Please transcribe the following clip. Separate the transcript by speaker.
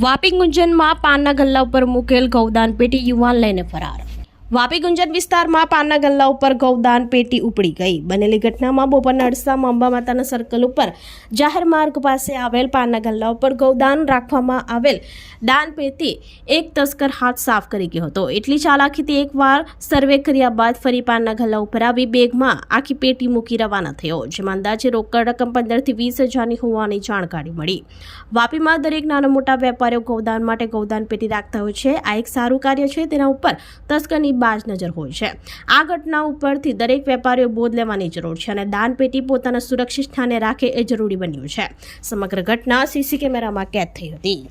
Speaker 1: વાપી ગુંજનમાં પાનના ગલ્લા ઉપર મૂકેલ ગૌદાન પેટી યુવાન લઈને ફરાર. વાપી ગુંજન વિસ્તારમાં પાનના ગલ્લા ઉપર ગૌદાન પેટી ઉપડી ગઈ. બનેલી ઘટનામાં બપોરના અડસામાં અંબા માતાના સર્કલ ઉપર જાહેર માર્ગ પાસે આવેલ પાનના ગલ્લા ઉપર ગૌદાન રાખવામાં આવેલ દાન પેટી એક તસ્કર હાથ સાફ કરી ગયો હતો. એટલી ચાલાકીથી એકવાર સર્વે કર્યા બાદ ફરી પાનના ગલ્લા ઉપર આવી બેગમાં આખી પેટી મૂકી રવાના થયો, જેમાં અંદાજે રોકડ રકમ પંદરથી વીસ હજારની હોવાની જાણકારી મળી. વાપીમાં દરેક નાના મોટા વેપારીઓ ગૌદાન માટે ગૌદાન પેટી રાખતા હોય છે. આ એક સારું કાર્ય છે. તેના ઉપર તસ્કરની બાજ નજર હોય છે. આ ઘટના ઉપરથી દરેક વેપારીઓ બોધ લેવાની જરૂર છે અને દાનપેટી પોતાના સુરક્ષિત સ્થાને રાખે એ જરૂરી બન્યું છે. સમગ્ર ઘટના સીસી કેમેરામાં કેદ થઈ હતી.